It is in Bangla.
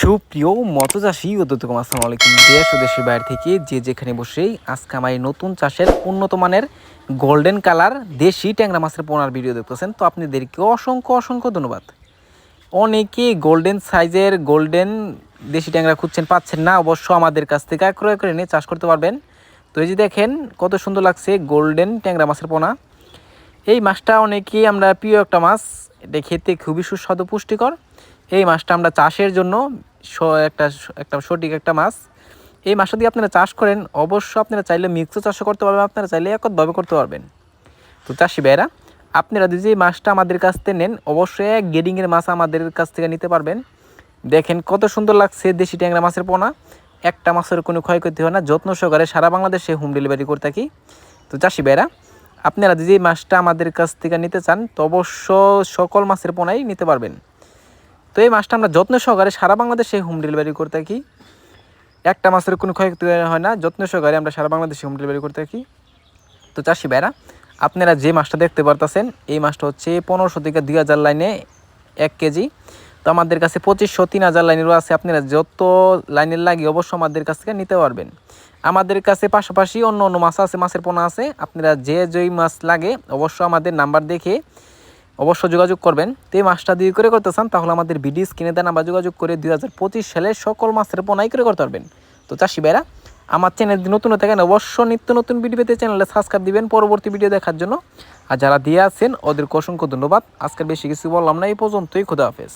সুপ্রিয় মতচাষী উদ্যোতকম আসসালামু আলাইকুম। দেশ ও দেশের বাইরে থেকে যে যেখানে বসেই আজকে আমার নতুন চাষের উন্নত মানের গোল্ডেন কালার দেশি ট্যাংরা মাছের পোনার ভিডিও দেখতেছেন, তো আপনাদেরকে অসংখ্য অসংখ্য ধন্যবাদ। অনেকে গোল্ডেন সাইজের গোল্ডেন দেশি ট্যাংরা খুঁজছেন, পাচ্ছেন না, অবশ্য আমাদের কাছ থেকে ক্রয় করে নিয়ে চাষ করতে পারবেন। তো এই যে দেখেন, কত সুন্দর লাগছে গোল্ডেন ট্যাংরা মাছের পোনা। এই মাছটা অনেকেই, আমরা প্রিয় একটা মাছ, এটা খেতে খুবই সুস্বাদু, পুষ্টিকর। এই মাছটা আমরা চাষের জন্য একটা একটা সঠিক একটা মাছ। এই মাছটা দিয়ে আপনারা চাষ করেন অবশ্য আপনারা চাইলে মিক্সও চাষও করতে পারবেন, আপনারা চাইলে একতভাবে করতে পারবেন। তো চাষি ভাইরা আপনারা যদি এই মাছটা আমাদের কাছ থেকে নেন, অবশ্যই এক গেডিংয়ের মাছ আমাদের কাছ থেকে নিতে পারবেন। দেখেন কত সুন্দর লাগছে দেশি ট্যাংরা মাছের পোনা। একটা মাছের কোনো ক্ষয়ক্ষতি হয় না, যত্ন সহকারে সারা বাংলাদেশে হোম ডেলিভারি করে থাকি। তো চাষি ভাইরা আপনারা যদি এই মাছটা আমাদের কাছ থেকে নিতে চান, তো অবশ্য সকল মাছের পোনাই নিতে পারবেন। তো এই মাছটা আমরা যত্ন সহকারে সারা বাংলাদেশে হোম ডেলিভারি করে থাকি। একটা মাছের কোনো ক্ষয়ক্ষতি হয় না, যত্ন সহকারে আমরা সারা বাংলাদেশে হোম ডেলিভারি করে থাকি। তো চাষি ভাইরা, আপনারা যে মাছটা দেখতে পারতেছেন, এই মাছটা হচ্ছে পনেরোশো থেকে দুই হাজার লাইনে এক কেজি। তো আমাদের কাছে পঁচিশশো, তিন হাজার লাইনেরও আছে, আপনারা যত লাইনের লাগে অবশ্য আমাদের কাছ থেকে নিতে পারবেন। আমাদের কাছে পাশাপাশি অন্য অন্য মাছ আছে, মাছের পোনা আছে, আপনারা যে যেই মাছ লাগে অবশ্য আমাদের নাম্বার দেখে অবশ্য যোগাযোগ করবেন। তো এই মাছটা দিয়ে করে করতে চান, তাহলে আমাদের বিডি স্ক্রিনে দেন বা যোগাযোগ করে দুই হাজার পঁচিশ সালে সকল মাছের পোনাই করে করতে পারবেন। তো চাষি ভাইরা, আমার চ্যানেল নতুন হয়ে থাকেন অবশ্য নিত্য নতুন ভিডিও পেতে চ্যানেলে সাবস্ক্রাইব দিবেন পরবর্তী ভিডিও দেখার জন্য। আর যারা দিয়ে আছেন, ওদেরকে অসংখ্য ধন্যবাদ। আজকের বেশি কিছু বললাম না, এই পর্যন্তই। খোদা হাফেজ।